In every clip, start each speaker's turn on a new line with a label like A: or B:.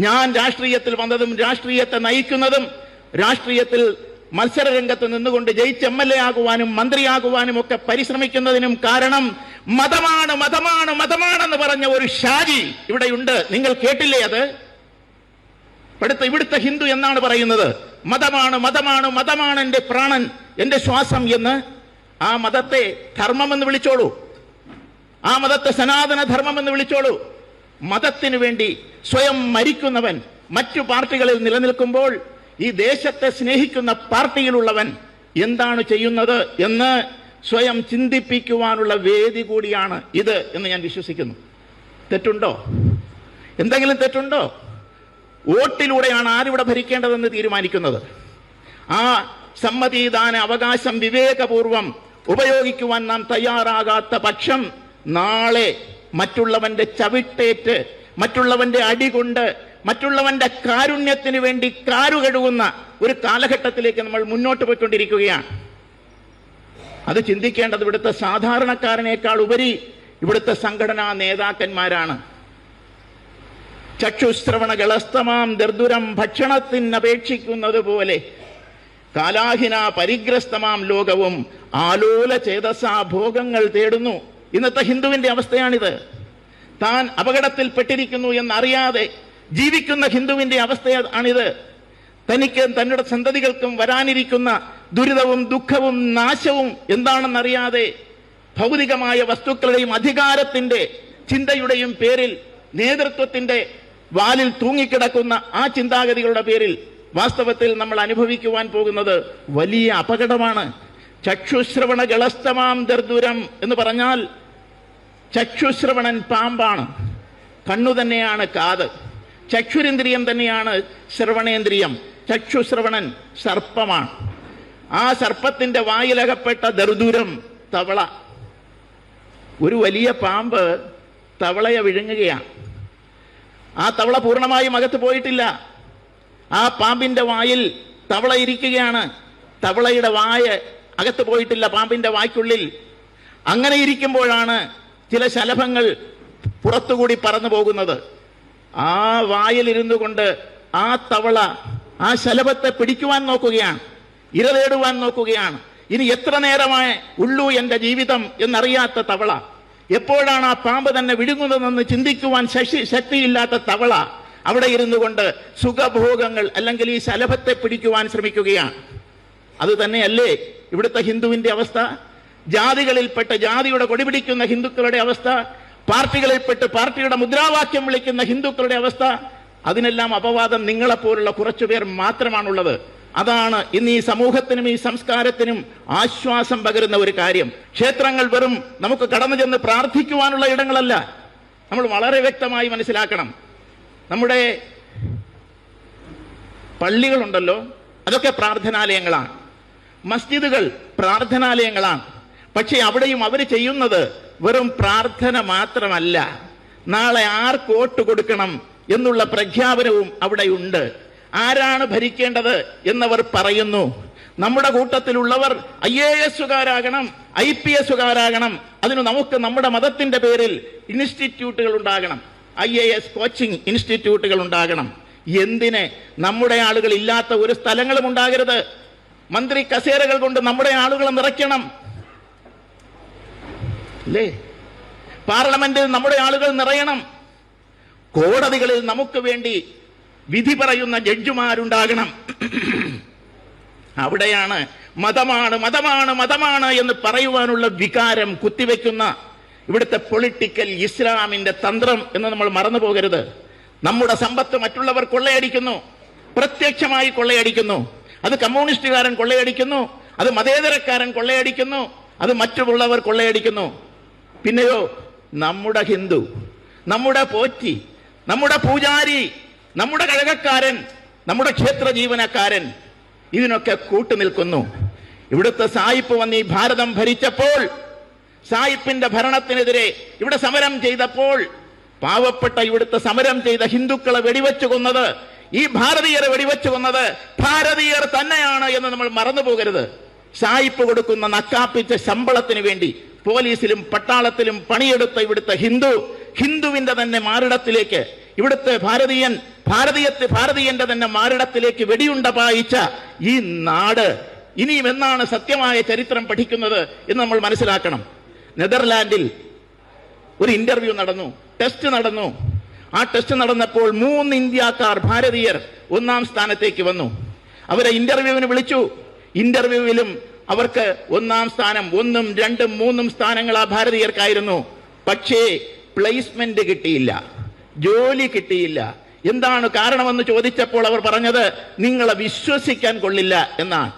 A: ഞാൻ രാഷ്ട്രീയത്തിൽ വന്നതും രാഷ്ട്രീയത്തെ നയിക്കുന്നതും രാഷ്ട്രീയത്തിൽ മത്സരരംഗത്ത് നിന്നുകൊണ്ട് ജയിച്ച് എം എൽ എ ആകുവാനും മന്ത്രിയാകുവാനും ഒക്കെ പരിശ്രമിക്കുന്നതിനും കാരണം മതമാണ് മതമാണ് മതമാണെന്ന് പറഞ്ഞ ഒരു ഷാജി ഇവിടെയുണ്ട്. നിങ്ങൾ കേട്ടില്ലേ അത്? ഇവിടുത്തെ ഇവിടുത്തെ ഹിന്ദു എന്നാണ് പറയുന്നത്? മതമാണ് മതമാണ് മതമാണ് എന്റെ പ്രാണൻ എന്റെ ശ്വാസം എന്ന്. ആ മതത്തെ ധർമ്മം എന്ന് വിളിച്ചോളൂ. ആ മതത്തെ സനാതന ധർമ്മം എന്ന് വിളിച്ചോളൂ. മതത്തിനു വേണ്ടി സ്വയം മരിക്കുന്നവൻ മറ്റു പാർട്ടികളിൽ നിലനിൽക്കുമ്പോൾ ഈ ദേശത്തെ സ്നേഹിക്കുന്ന പാർട്ടിയിലുള്ളവൻ എന്താണ് ചെയ്യുന്നത് എന്ന് സ്വയം ചിന്തിപ്പിക്കുവാനുള്ള വേദി കൂടിയാണ് ഇത് എന്ന് ഞാൻ വിശ്വസിക്കുന്നു. തെറ്റുണ്ടോ? എന്തെങ്കിലും തെറ്റുണ്ടോ? വോട്ടിലൂടെയാണ് ആരിവിടെ ഭരിക്കേണ്ടതെന്ന് തീരുമാനിക്കുന്നത്? ആ സമ്മതിദാന അവകാശം വിവേകപൂർവം ഉപയോഗിക്കുവാൻ നാം തയ്യാറാകാത്ത പക്ഷം നാളെ മറ്റുള്ളവന്റെ ചവിട്ടേറ്റ് മറ്റുള്ളവന്റെ അടികൊണ്ട് മറ്റുള്ളവന്റെ കാരുണ്യത്തിന് വേണ്ടി കാരു കഴുകുന്ന ഒരു കാലഘട്ടത്തിലേക്ക് നമ്മൾ മുന്നോട്ട് പോയിക്കൊണ്ടിരിക്കുകയാണ്. അത് ചിന്തിക്കേണ്ടത് ഇവിടുത്തെ സാധാരണക്കാരനേക്കാൾ ഉപരി ഇവിടുത്തെ സംഘടനാ നേതാക്കന്മാരാണ്. ചക്ഷുശ്രവണ ഗളസ്തമാം ദർദുരം ഭക്ഷണത്തിനപേക്ഷിക്കുന്നത് പോലെ കാലാഹിന പരിഗ്രസ്തമാം ലോകവും ആലോല ചേതസാ ഭോഗങ്ങൾ തേടുന്നു. ഇന്നത്തെ ഹിന്ദുവിന്റെ അവസ്ഥയാണിത്. താൻ അപകടത്തിൽപ്പെട്ടിരിക്കുന്നു എന്നറിയാതെ ജീവിക്കുന്ന ഹിന്ദുവിന്റെ അവസ്ഥയാണിത് തനിക്ക് തന്നെ സന്തതികൾക്കും വരാനിരിക്കുന്ന ദുരിതവും ദുഃഖവും നാശവും എന്താണെന്നറിയാതെ ഭൗതികമായ വസ്തുക്കളുടെയും അധികാരത്തിന്റെ ചിന്തയുടെയും പേരിൽ നേതൃത്വത്തിന്റെ വാലിൽ തൂങ്ങിക്കിടക്കുന്ന ആ ചിന്താഗതികളുടെ പേരിൽ വാസ്തവത്തിൽ നമ്മൾ അനുഭവിക്കുവാൻ പോകുന്നത് വലിയ അപകടമാണ്. ചക്ഷുശ്രവണ ഗളസ്തമാം ദർദുരം എന്ന് പറഞ്ഞാൽ ചക്ഷുശ്രവണൻ പാമ്പാണ്. കണ്ണു തന്നെയാണ് കാത്. ചക്ഷുരേന്ദ്രിയം തന്നെയാണ് ശ്രവണേന്ദ്രിയം. ചക്ഷുശ്രവണൻ സർപ്പമാണ്. ആ സർപ്പത്തിന്റെ വായിലകപ്പെട്ട ദർദൂരം തവള. ഒരു വലിയ പാമ്പ് തവളയെ വിഴുങ്ങുകയാണ്. ആ തവള പൂർണമായും അകത്ത് പോയിട്ടില്ല. ആ പാമ്പിന്റെ വായിൽ തവള ഇരിക്കുകയാണ്. തവളയുടെ വായ അകത്ത് പോയിട്ടില്ല. പാമ്പിന്റെ വായ്ക്കുള്ളിൽ. അങ്ങനെ ഇരിക്കുമ്പോഴാണ് ചില ശലഭങ്ങൾ പുറത്തുകൂടി പറന്നു പോകുന്നത്. ആ വായിലിരുന്നു കൊണ്ട് ആ തവള ആ ശലഭത്തെ പിടിക്കുവാൻ നോക്കുകയാണ്. ഇരതേടുവാൻ നോക്കുകയാണ്. ഇനി എത്ര നേരമായി ഉള്ളൂ എന്റെ ജീവിതം എന്നറിയാത്ത തവള. എപ്പോഴാണ് ആ പാമ്പ് തന്നെ വിഴുങ്ങുന്നതെന്ന് ചിന്തിക്കുവാൻ ശശി ശക്തിയില്ലാത്ത തവള അവിടെ ഇരുന്നു കൊണ്ട് സുഖഭോഗങ്ങൾ അല്ലെങ്കിൽ ഈ ശലഭത്തെ പിടിക്കുവാൻ ശ്രമിക്കുകയാണ്. അത് തന്നെയല്ലേ ഇവിടുത്തെ ഹിന്ദുവിന്റെ അവസ്ഥ? ജാതികളിൽപ്പെട്ട് ജാതിയുടെ കൊടിപിടിക്കുന്ന ഹിന്ദുക്കളുടെ അവസ്ഥ പാർട്ടികളിൽപ്പെട്ട് പാർട്ടിയുടെ മുദ്രാവാക്യം വിളിക്കുന്ന ഹിന്ദുക്കളുടെ അവസ്ഥ അതിനെല്ലാം അപവാദം നിങ്ങളെപ്പോലുള്ള കുറച്ചുപേർ മാത്രമാണുള്ളത്. അതാണ് ഇന്ന് ഈ സമൂഹത്തിനും ഈ സംസ്കാരത്തിനും ആശ്വാസം പകരുന്ന ഒരു കാര്യം. ക്ഷേത്രങ്ങൾ വെറും നമുക്ക് കടന്നു ചെന്ന് പ്രാർത്ഥിക്കുവാനുള്ള ഇടങ്ങളല്ല. നമ്മൾ വളരെ വ്യക്തമായി മനസ്സിലാക്കണം. നമ്മുടെ പള്ളികളുണ്ടല്ലോ അതൊക്കെ പ്രാർത്ഥനാലയങ്ങളാണ്. മസ്ജിദുകൾ പ്രാർത്ഥനാലയങ്ങളാണ്. പക്ഷേ അവിടെയും അവർ ചെയ്യുന്നത് വെറും പ്രാർത്ഥന മാത്രമല്ല. നാളെ ആർക്ക് വോട്ട് കൊടുക്കണം എന്നുള്ള പ്രഖ്യാപനവും അവിടെയുണ്ട്. ആരാണ് ഭരിക്കേണ്ടത് എന്നവർ പറയുന്നു. നമ്മുടെ കൂട്ടത്തിലുള്ളവർ ഐ എ എസുകാരാകണം ഐ പി എസുകാരാകണം അതിന് നമുക്ക് നമ്മുടെ മതത്തിന്റെ പേരിൽ ഇൻസ്റ്റിറ്റ്യൂട്ടുകൾ ഉണ്ടാകണം. ഐ എ എസ് കോച്ചിങ് ഇൻസ്റ്റിറ്റ്യൂട്ടുകൾ ഉണ്ടാകണം. എന്തിനെ? നമ്മുടെ ആളുകൾ ഇല്ലാത്ത ഒരു സ്ഥലങ്ങളും ഉണ്ടാകരുത്. മന്ത്രി കസേരകൾ കൊണ്ട് നമ്മുടെ ആളുകളെ നിറയ്ക്കണം. അല്ലേ പാർലമെന്റിൽ നമ്മുടെ ആളുകൾ നിറയണം. കോടതികളിൽ നമുക്ക് വേണ്ടി വിധി പറയുന്ന ജഡ്ജിമാരുണ്ടാകണം. അവിടെയാണ് മതമാണ് മതമാണ് മതമാണ് എന്ന് പറയുവാനുള്ള വികാരം കുത്തിവെക്കുന്ന ഇവിടുത്തെ പൊളിറ്റിക്കൽ ഇസ്ലാമിന്റെ തന്ത്രം എന്ന് നമ്മൾ മറന്നു പോകരുത്. നമ്മുടെ സമ്പത്ത് മറ്റുള്ളവർ കൊള്ളയടിക്കുന്നു. പ്രത്യക്ഷമായി കൊള്ളയടിക്കുന്നു. അത് കമ്മ്യൂണിസ്റ്റുകാരൻ കൊള്ളയടിക്കുന്നു. അത് മതേതരക്കാരൻ കൊള്ളയടിക്കുന്നു. അത് മറ്റുള്ളവർ കൊള്ളയടിക്കുന്നു. പിന്നെയോ നമ്മുടെ ഹിന്ദു നമ്മുടെ പോറ്റി നമ്മുടെ പൂജാരി നമ്മുടെ കഴകക്കാരൻ നമ്മുടെ ക്ഷേത്ര ജീവനക്കാരൻ ഇതിനൊക്കെ കൂട്ടുനിൽക്കുന്നു. ഇവിടുത്തെ സായിപ്പ് വന്ന് ഈ ഭാരതം ഭരിച്ചപ്പോൾ സായിപ്പിന്റെ ഭരണത്തിനെതിരെ ഇവിടെ സമരം ചെയ്തപ്പോൾ പാവപ്പെട്ട ഇവിടുത്തെ സമരം ചെയ്ത ഹിന്ദുക്കളെ വെടിവെച്ചു കൊന്നത് ഈ ഭാരതീയരെ വെടിവെച്ചു കൊന്നത് ഭാരതീയർ തന്നെയാണ് എന്ന് നമ്മൾ മറന്നു പോകരുത് സായിപ്പ് കൊടുക്കുന്ന നക്കാപ്പിച്ച ശമ്പളത്തിന് വേണ്ടി പോലീസിലും പട്ടാളത്തിലും പണിയെടുത്ത ഇവിടുത്തെ ഹിന്ദു ഹിന്ദുവിന്റെ തന്നെ മാറിടത്തിലേക്ക് ഇവിടുത്തെ ഭാരതീയൻ ഭാരതീയത്തെ ഭാരതീയന്റെ തന്നെ മാറിടത്തിലേക്ക് വെടിയുണ്ട പായിച്ച ഈ നാട് ഇനിയും എന്നാണ് സത്യമായ ചരിത്രം പഠിക്കുന്നത് എന്ന് നമ്മൾ മനസ്സിലാക്കണം. നെതർലാൻഡിൽ ഒരു ഇന്റർവ്യൂ നടന്നു ടെസ്റ്റ് നടന്നു. ആ ടെസ്റ്റ് നടന്നപ്പോൾ മൂന്ന് ഇന്ത്യക്കാർ ഭാരതീയർ ഒന്നാം സ്ഥാനത്തേക്ക് വന്നു. അവരെ ഇന്റർവ്യൂവിന് വിളിച്ചു. ഇന്റർവ്യൂവിലും അവർക്ക് ഒന്നാം സ്ഥാനം ഒന്നും രണ്ടും മൂന്നും സ്ഥാനങ്ങൾ ആ ഭാരതീയർക്കായിരുന്നു. പക്ഷേ പ്ലേസ്മെന്റ് കിട്ടിയില്ല. ജോലി കിട്ടിയില്ല. എന്താണ് കാരണമെന്ന് ചോദിച്ചപ്പോൾ അവർ പറഞ്ഞത് നിങ്ങളെ വിശ്വസിക്കാൻ കൊള്ളില്ല എന്നാണ്.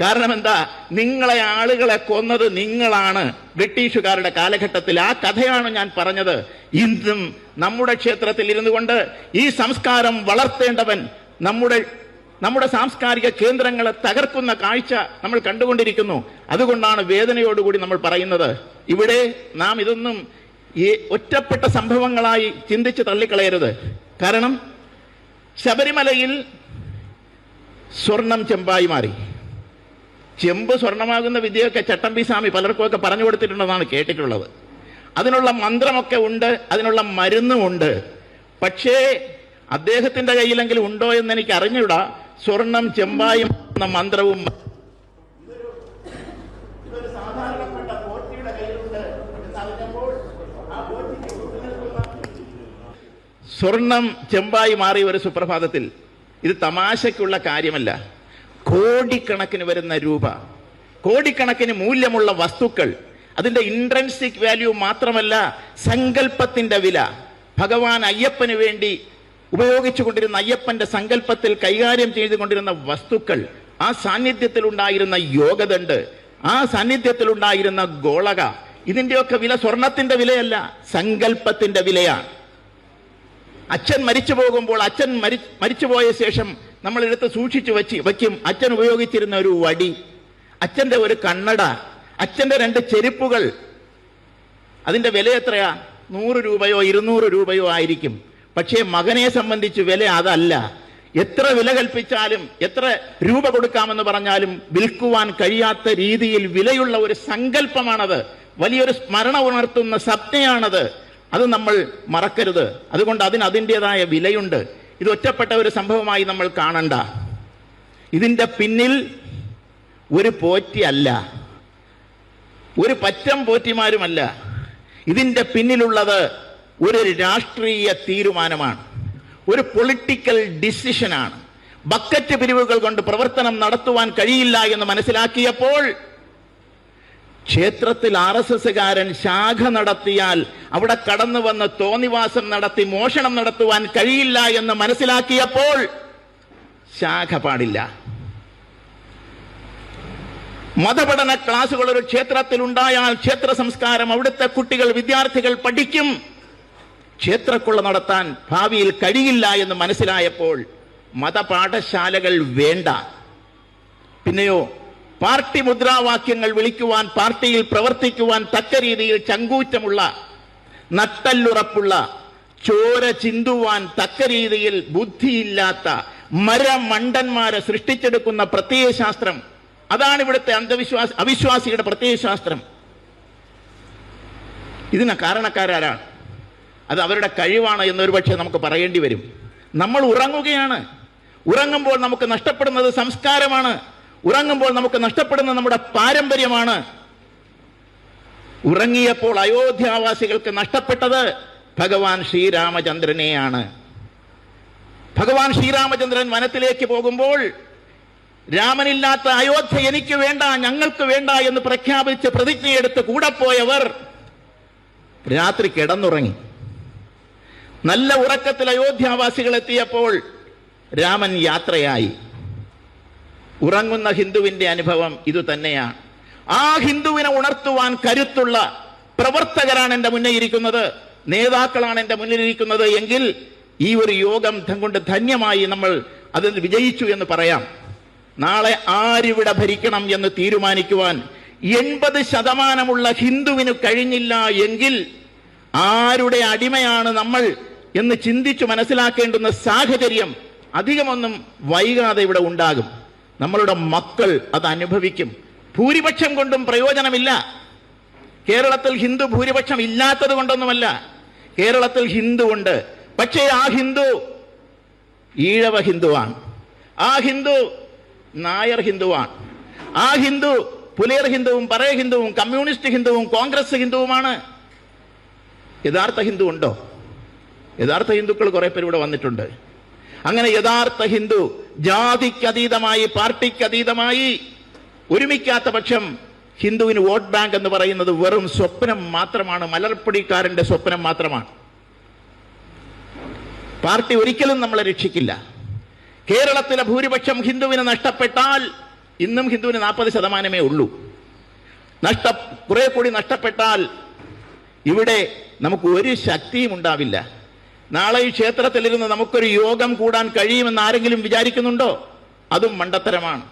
A: കാരണം എന്താ നിങ്ങളെ ആളുകളെ കൊന്നത് നിങ്ങളാണ്. ബ്രിട്ടീഷുകാരുടെ കാലഘട്ടത്തിൽ ആ കഥയാണ് ഞാൻ പറഞ്ഞത്. ഇന്നും നമ്മുടെ ക്ഷേത്രത്തിൽ ഇരുന്നു കൊണ്ട് ഈ സംസ്കാരം വളർത്തേണ്ടവൻ നമ്മുടെ നമ്മുടെ സാംസ്കാരിക കേന്ദ്രങ്ങളെ തകർക്കുന്ന കാഴ്ച നമ്മൾ കണ്ടുകൊണ്ടിരിക്കുന്നു. അതുകൊണ്ടാണ് വേദനയോടുകൂടി നമ്മൾ പറയുന്നത്. ഇവിടെ നാം ഇതൊന്നും ഈ ഒറ്റപ്പെട്ട സംഭവങ്ങളായി ചിന്തിച്ച് തള്ളിക്കളയരുത്. കാരണം ശബരിമലയിൽ സ്വർണം ചെമ്പായി മാറി. ചെമ്പ് സ്വർണമാകുന്ന വിദ്യയൊക്കെ ചട്ടമ്പി സ്വാമി പലർക്കുമൊക്കെ പറഞ്ഞു കൊടുത്തിട്ടുണ്ടെന്നാണ് കേട്ടിട്ടുള്ളത്. അതിനുള്ള മന്ത്രമൊക്കെ ഉണ്ട് അതിനുള്ള മരുന്നും ഉണ്ട്. പക്ഷേ അദ്ദേഹത്തിന്റെ കയ്യിലെങ്കിലും ഉണ്ടോ എന്ന് എനിക്ക് അറിഞ്ഞൂടാ സ്വർണം ചെമ്പായും എന്ന മന്ത്രവും സ്വർണം ചെമ്പായി മാറിയ ഒരു സുപ്രഭാതത്തിൽ ഇത് തമാശയ്ക്കുള്ള കാര്യമല്ല. കോടിക്കണക്കിന് വരുന്ന രൂപ കോടിക്കണക്കിന് മൂല്യമുള്ള വസ്തുക്കൾ അതിന്റെ ഇൻട്രൻസിക് വാല്യൂ മാത്രമല്ല സങ്കല്പത്തിന്റെ വില. ഭഗവാൻ അയ്യപ്പന് വേണ്ടി ഉപയോഗിച്ചു കൊണ്ടിരുന്ന അയ്യപ്പന്റെ സങ്കല്പത്തിൽ കൈകാര്യം ചെയ്തുകൊണ്ടിരുന്ന വസ്തുക്കൾ ആ സാന്നിധ്യത്തിൽ ഉണ്ടായിരുന്ന യോഗദണ്ട് ആ സാന്നിധ്യത്തിൽ ഉണ്ടായിരുന്ന ഗോളക ഇതിന്റെയൊക്കെ വില സ്വർണത്തിന്റെ വിലയല്ല സങ്കല്പത്തിന്റെ വിലയാണ്. അച്ഛൻ മരിച്ചു പോകുമ്പോൾ അച്ഛൻ മരി മരിച്ചുപോയ ശേഷം നമ്മൾ എടുത്ത് സൂക്ഷിച്ചു വച്ച് വയ്ക്കും. അച്ഛൻ ഉപയോഗിച്ചിരുന്ന ഒരു വടി അച്ഛന്റെ ഒരു കണ്ണട അച്ഛന്റെ രണ്ട് ചെരുപ്പുകൾ. അതിന്റെ വില എത്രയാ? നൂറ് രൂപയോ ഇരുന്നൂറ് രൂപയോ ആയിരിക്കും. പക്ഷേ മകനെ സംബന്ധിച്ച് വില അതല്ല. എത്ര വില കൽപ്പിച്ചാലും എത്ര രൂപ കൊടുക്കാമെന്ന് പറഞ്ഞാലും വിൽക്കുവാൻ കഴിയാത്ത രീതിയിൽ വിലയുള്ള ഒരു സങ്കല്പമാണത്. വലിയൊരു സ്മരണ ഉണർത്തുന്ന സ്വപ്നയാണത് അത് നമ്മൾ മറക്കരുത്. അതുകൊണ്ട് അതിന് അതിന്റെതായ വിലയുണ്ട്. ഇത് ഒറ്റപ്പെട്ട ഒരു സംഭവമായി നമ്മൾ കാണണ്ട. ഇതിന്റെ പിന്നിൽ ഒരു പോറ്റി അല്ല. ഒരു പറ്റം പോറ്റിമാരുമല്ല. ഇതിന്റെ പിന്നിലുള്ളത് ഒരു രാഷ്ട്രീയ തീരുമാനമാണ്. ഒരു പൊളിറ്റിക്കൽ ഡിസിഷനാണ് ബക്കറ്റ് പിരിവുകൾ കൊണ്ട് പ്രവർത്തനം നടത്തുവാൻ കഴിയില്ല എന്ന് മനസ്സിലാക്കിയപ്പോൾ ക്ഷേത്രത്തിൽ ആർ എസ് എസ്സുകാരൻ ശാഖ നടത്തിയാൽ അവിടെ കടന്നു വന്ന് തോന്നിവാസം നടത്തി മോഷണം നടത്തുവാൻ കഴിയില്ല എന്ന് മനസ്സിലാക്കിയപ്പോൾ ശാഖ പാടില്ല. മതപഠന ക്ലാസുകൾ ഒരു ക്ഷേത്രത്തിൽ ഉണ്ടായാൽ ക്ഷേത്ര സംസ്കാരം അവിടുത്തെ കുട്ടികൾ വിദ്യാർത്ഥികൾ പഠിക്കും. ക്ഷേത്രക്കുള്ള നടത്താൻ ഭാവിയിൽ കഴിയില്ല എന്ന് മനസ്സിലായപ്പോൾ മതപാഠശാലകൾ വേണ്ട. പിന്നെയോ പാർട്ടി മുദ്രാവാക്യങ്ങൾ വിളിക്കുവാൻ പാർട്ടിയിൽ പ്രവർത്തിക്കുവാൻ തക്ക രീതിയിൽ ചങ്കൂറ്റമുള്ള നട്ടല്ലുറപ്പുള്ള ചോര ചിന്തുവാൻ തക്ക രീതിയിൽ ബുദ്ധിയില്ലാത്ത മരമണ്ടന്മാരെ സൃഷ്ടിച്ചെടുക്കുന്ന പ്രത്യയശാസ്ത്രം അതാണ് ഇവിടുത്തെ അന്ധവിശ്വാസ അവിശ്വാസിയുടെ പ്രത്യയശാസ്ത്രം ഇതിന കാരണക്കാരാരാണ്? അത് അവരുടെ കഴിവാണ് എന്നൊരു പക്ഷേ നമുക്ക് പറയേണ്ടി വരും. നമ്മൾ ഉറങ്ങുകയാണ്. ഉറങ്ങുമ്പോൾ നമുക്ക് നഷ്ടപ്പെടുന്നത് സംസ്കാരമാണ്. ഉറങ്ങുമ്പോൾ നമുക്ക് നഷ്ടപ്പെടുന്നത് നമ്മുടെ പാരമ്പര്യമാണ്. ഉറങ്ങിയപ്പോൾ അയോധ്യാവാസികൾക്ക് നഷ്ടപ്പെട്ടത് ഭഗവാൻ ശ്രീരാമചന്ദ്രനെയാണ്. ഭഗവാൻ ശ്രീരാമചന്ദ്രൻ വനത്തിലേക്ക് പോകുമ്പോൾ രാമനില്ലാത്ത അയോധ്യ എനിക്ക് വേണ്ട ഞങ്ങൾക്ക് വേണ്ട എന്ന് പ്രഖ്യാപിച്ച് പ്രതിജ്ഞയെടുത്ത് കൂടെ പോയവർ രാത്രി കിടന്നുറങ്ങി. നല്ല ഉറക്കത്തിൽ അയോധ്യാവാസികൾ എത്തിയപ്പോൾ രാമൻ യാത്രയായി. ഉറങ്ങുന്ന ഹിന്ദുവിന്റെ അനുഭവം ഇതുതന്നെയാണ് ആ ഹിന്ദുവിനെ ഉണർത്തുവാൻ കരുത്തുള്ള പ്രവർത്തകരാണ് എന്റെ മുന്നിൽ ഇരിക്കുന്നത്. നേതാക്കളാണ് എന്റെ മുന്നിലിരിക്കുന്നത് എങ്കിൽ ഈ ഒരു യോഗം കൊണ്ട് ധന്യമായി നമ്മൾ അതിൽ വിജയിച്ചു എന്ന് പറയാം. നാളെ ആരിവിടെ ഭരിക്കണം എന്ന് തീരുമാനിക്കുവാൻ എൺപത് ശതമാനമുള്ള ഹിന്ദുവിന് കഴിഞ്ഞില്ല എങ്കിൽ ആരുടെ അടിമയാണ് നമ്മൾ എന്ന് ചിന്തിച്ചു മനസ്സിലാക്കേണ്ടുന്ന സാഹചര്യം അധികമൊന്നും വൈകാതെ ഇവിടെ ഉണ്ടാകും. നമ്മളുടെ മക്കൾ അത് അനുഭവിക്കും. ഭൂരിപക്ഷം കൊണ്ടും പ്രയോജനമില്ല. കേരളത്തിൽ ഹിന്ദു ഭൂരിപക്ഷം ഇല്ലാത്തത് കൊണ്ടൊന്നുമല്ല. കേരളത്തിൽ ഹിന്ദു ഉണ്ട്. പക്ഷേ ആ ഹിന്ദു ഈഴവ ഹിന്ദുവാണ്. ആ ഹിന്ദു നായർ ഹിന്ദുവാണ്. ആ ഹിന്ദു പുലയർ ഹിന്ദുവും പറയ ഹിന്ദുവും കമ്മ്യൂണിസ്റ്റ് ഹിന്ദുവും കോൺഗ്രസ് ഹിന്ദുവുമാണ്. യഥാർത്ഥ ഹിന്ദു ഉണ്ടോ? യഥാർത്ഥ ഹിന്ദുക്കൾ കുറെ പേര് ഇവിടെ വന്നിട്ടുണ്ട്. അങ്ങനെ യഥാർത്ഥ ഹിന്ദു ജാതിക്കതീതമായി പാർട്ടിക്കതീതമായി ഒരുമിക്കാത്ത പക്ഷം ഹിന്ദുവിന് വോട്ട് ബാങ്ക് എന്ന് പറയുന്നത് വെറും സ്വപ്നം മാത്രമാണ് മലർപ്പൊടിക്കാരന്റെ സ്വപ്നം മാത്രമാണ്. പാർട്ടി ഒരിക്കലും നമ്മളെ രക്ഷിക്കില്ല. കേരളത്തിലെ ഭൂരിപക്ഷം ഹിന്ദുവിന് നഷ്ടപ്പെട്ടാൽ ഇന്നും ഹിന്ദുവിന് നാൽപ്പത് ശതമാനമേ ഉള്ളൂ. നഷ്ട കുറെ കൂടി നഷ്ടപ്പെട്ടാൽ ഇവിടെ നമുക്ക് ഒരു ശക്തിയും ഉണ്ടാവില്ല. നാളെ ഈ ക്ഷേത്രത്തിലിരുന്ന് നമുക്കൊരു യോഗം കൂടാൻ കഴിയുമെന്ന് ആരെങ്കിലും വിചാരിക്കുന്നുണ്ടോ? അതും മണ്ടത്തരമാണ്.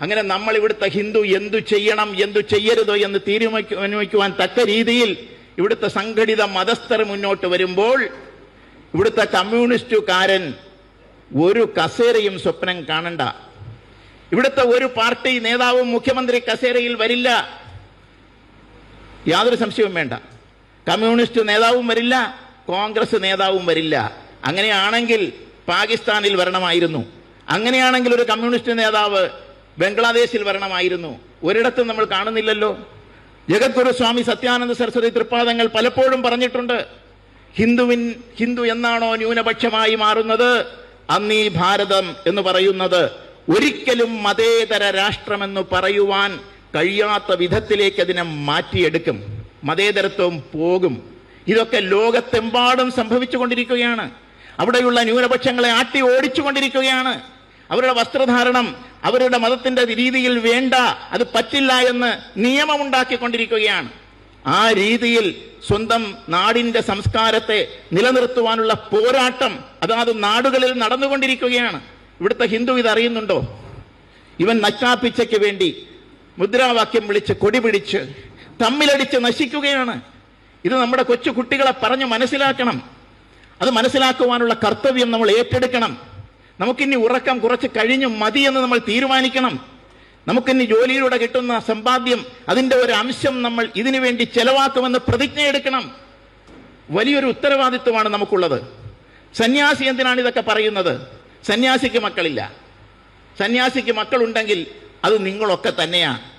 A: അങ്ങനെ നമ്മൾ ഇവിടുത്തെ ഹിന്ദു എന്തു ചെയ്യണം എന്തു ചെയ്യരുതോ എന്ന് തീരുമാനിക്കുവാൻ തക്ക രീതിയിൽ ഇവിടുത്തെ സംഘടിത മതസ്ഥർ മുന്നോട്ട് വരുമ്പോൾ ഇവിടുത്തെ കമ്മ്യൂണിസ്റ്റുകാരൻ ഒരു കസേരയും സ്വപ്നം കാണണ്ട. ഇവിടുത്തെ ഒരു പാർട്ടി നേതാവും മുഖ്യമന്ത്രി കസേരയിൽ വരില്ല. യാതൊരു സംശയവും വേണ്ട. കമ്മ്യൂണിസ്റ്റ് നേതാവും വരില്ല. കോൺഗ്രസ് നേതാവും വരില്ല. അങ്ങനെയാണെങ്കിൽ പാകിസ്ഥാനിൽ വരണമായിരുന്നു. അങ്ങനെയാണെങ്കിൽ ഒരു കമ്മ്യൂണിസ്റ്റ് നേതാവ് ബംഗ്ലാദേശിൽ വരണമായിരുന്നു. ഒരിടത്തും നമ്മൾ കാണുന്നില്ലല്ലോ. ജഗദ്ഗുരു സ്വാമി സത്യാനന്ദ സരസ്വതി തൃപ്പാദങ്ങൾ പലപ്പോഴും പറഞ്ഞിട്ടുണ്ട്. ഹിന്ദുവിൻ ഹിന്ദു എന്നാണോ ന്യൂനപക്ഷമായി മാറുന്നത്? അന്നീ ഭാരതം എന്ന് പറയുന്നത് ഒരിക്കലും മതേതര രാഷ്ട്രമെന്ന് പറയുവാൻ കഴിയാത്ത വിധത്തിലേക്ക് അതിനെ മാറ്റിയെടുക്കും. മതേതരത്വം പോകും. ഇതൊക്കെ ലോകത്തെമ്പാടും സംഭവിച്ചുകൊണ്ടിരിക്കുകയാണ്. അവിടെയുള്ള ന്യൂനപക്ഷങ്ങളെ ആട്ടി ഓടിച്ചുകൊണ്ടിരിക്കുകയാണ്. അവരുടെ വസ്ത്രധാരണം അവരുടെ മതത്തിന്റെ രീതിയിൽ വേണ്ട അത് പറ്റില്ല എന്ന് നിയമമുണ്ടാക്കിക്കൊണ്ടിരിക്കുകയാണ്. ആ രീതിയിൽ സ്വന്തം നാടിന്റെ സംസ്കാരത്തെ നിലനിർത്തുവാനുള്ള പോരാട്ടം അതാത് നാടുകളിൽ നടന്നുകൊണ്ടിരിക്കുകയാണ്. ഇവിടുത്തെ ഹിന്ദു ഇതറിയുന്നുണ്ടോ? ഇവൻ നശാപ്പിച്ചയ്ക്ക് വേണ്ടി മുദ്രാവാക്യം വിളിച്ച് കൊടി പിടിച്ച് തമ്മിലടിച്ച് നശിക്കുകയാണ്. ഇത് നമ്മുടെ കൊച്ചു കുട്ടികളെ പറഞ്ഞു മനസ്സിലാക്കണം. അത് മനസ്സിലാക്കുവാനുള്ള കർത്തവ്യം നമ്മൾ ഏറ്റെടുക്കണം. നമുക്കിനി ഉറക്കം കുറച്ച് കഴിഞ്ഞു മതി എന്ന് നമ്മൾ തീരുമാനിക്കണം. നമുക്കിനി ജോലിയിലൂടെ കിട്ടുന്ന സമ്പാദ്യം അതിന്റെ ഒരു അംശം നമ്മൾ ഇതിനു വേണ്ടി ചെലവാക്കുമെന്ന് പ്രതിജ്ഞ എടുക്കണം. വലിയൊരു ഉത്തരവാദിത്വമാണ് നമുക്കുള്ളത്. സന്യാസി എന്തിനാണ് ഇതൊക്കെ പറയുന്നത്? സന്യാസിക്ക് മക്കളില്ല. സന്യാസിക്ക് മക്കളുണ്ടെങ്കിൽ അത് നിങ്ങളൊക്കെ തന്നെയാണ്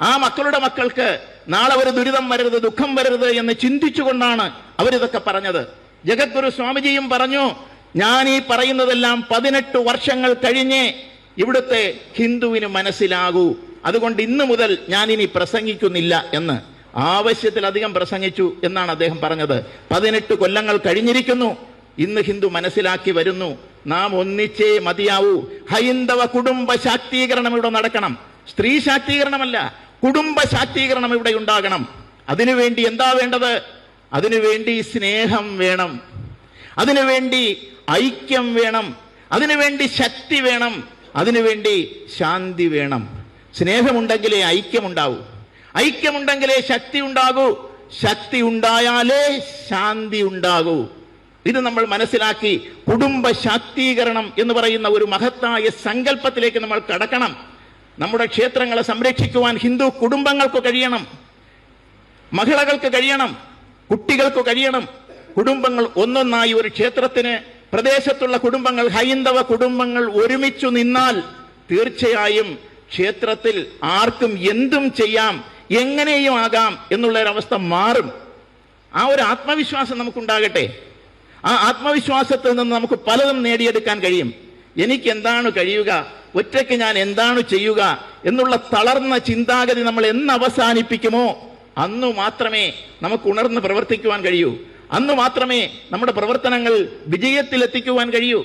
A: ആ മക്കളുടെ മക്കൾക്ക് നാളെ ഒരു ദുരിതം വരരുത് ദുഃഖം വരരുത് എന്ന് ചിന്തിച്ചുകൊണ്ടാണ് അവരിതൊക്കെ പറഞ്ഞത്. ജഗദ്ഗുരു സ്വാമിജിയും പറഞ്ഞു ഞാൻ ഈ പറയുന്നതെല്ലാം പതിനെട്ട് വർഷങ്ങൾ കഴിഞ്ഞേ ഇവിടുത്തെ ഹിന്ദുവിന് മനസ്സിലാകൂ. അതുകൊണ്ട് ഇന്ന് മുതൽ ഞാൻ ഇനി പ്രസംഗിക്കുന്നില്ല എന്ന്. ആവശ്യത്തിലധികം പ്രസംഗിച്ചു എന്നാണ് അദ്ദേഹം പറഞ്ഞത്. പതിനെട്ട് കൊല്ലങ്ങൾ കഴിഞ്ഞിരിക്കുന്നു. ഇന്ന് ഹിന്ദു മനസ്സിലാക്കി വരുന്നു. നാം ഒന്നിച്ചേ മതിയാവൂ. ഹൈന്ദവ കുടുംബ ശാക്തീകരണം ഇവിടെ നടക്കണം. സ്ത്രീ ശാക്തീകരണമല്ല. കുടുംബ ശാക്തീകരണം ഇവിടെ ഉണ്ടാകണം. അതിനുവേണ്ടി എന്താ വേണ്ടത്? അതിനുവേണ്ടി സ്നേഹം വേണം. അതിനുവേണ്ടി ഐക്യം വേണം. അതിനുവേണ്ടി ശക്തി വേണം. അതിനുവേണ്ടി ശാന്തി വേണം. സ്നേഹമുണ്ടെങ്കിലേ ഐക്യമുണ്ടാവൂ. ഐക്യമുണ്ടെങ്കിലേ ശക്തി ഉണ്ടാകൂ ശക്തി ഉണ്ടായാലേ ശാന്തി ഉണ്ടാകൂ ഇത് നമ്മൾ മനസ്സിലാക്കി. കുടുംബ ശാക്തീകരണം എന്ന് പറയുന്ന ഒരു മഹത്തായ സങ്കല്പത്തിലേക്ക് നമ്മൾ കടക്കണം. നമ്മുടെ ക്ഷേത്രങ്ങളെ സംരക്ഷിക്കുവാൻ ഹിന്ദു കുടുംബങ്ങൾക്ക് കഴിയണം. മഹിളകൾക്ക് കഴിയണം. കുട്ടികൾക്ക് കഴിയണം. കുടുംബങ്ങൾ ഒന്നൊന്നായി ഒരു ക്ഷേത്രത്തിന് പ്രദേശത്തുള്ള കുടുംബങ്ങൾ ഹൈന്ദവ കുടുംബങ്ങൾ ഒരുമിച്ചു നിന്നാൽ തീർച്ചയായും ക്ഷേത്രത്തിൽ ആർക്കും എന്തും ചെയ്യാം എങ്ങനെയും ആകാം എന്നുള്ള ഒരവസ്ഥ മാറും. ആ ഒരു ആത്മവിശ്വാസം നമുക്കുണ്ടാകട്ടെ. ആ ആത്മവിശ്വാസത്തിൽ നിന്ന് നമുക്ക് പലതും നേടിയെടുക്കാൻ കഴിയും. എനിക്ക് എന്താണ് കഴിയുക? ഒറ്റയ്ക്ക് ഞാൻ എന്താണ് ചെയ്യുക? എന്നുള്ള തളർന്ന ചിന്താഗതി നമ്മൾ എന്ന് അവസാനിപ്പിക്കുമോ? അന്നു മാത്രമേ നമുക്ക് ഉണർന്ന് പ്രവർത്തിക്കുവാൻ കഴിയൂ. അന്നു മാത്രമേ നമ്മുടെ പ്രവർത്തനങ്ങൾ വിജയത്തിലെത്തിക്കുവാൻ കഴിയൂ.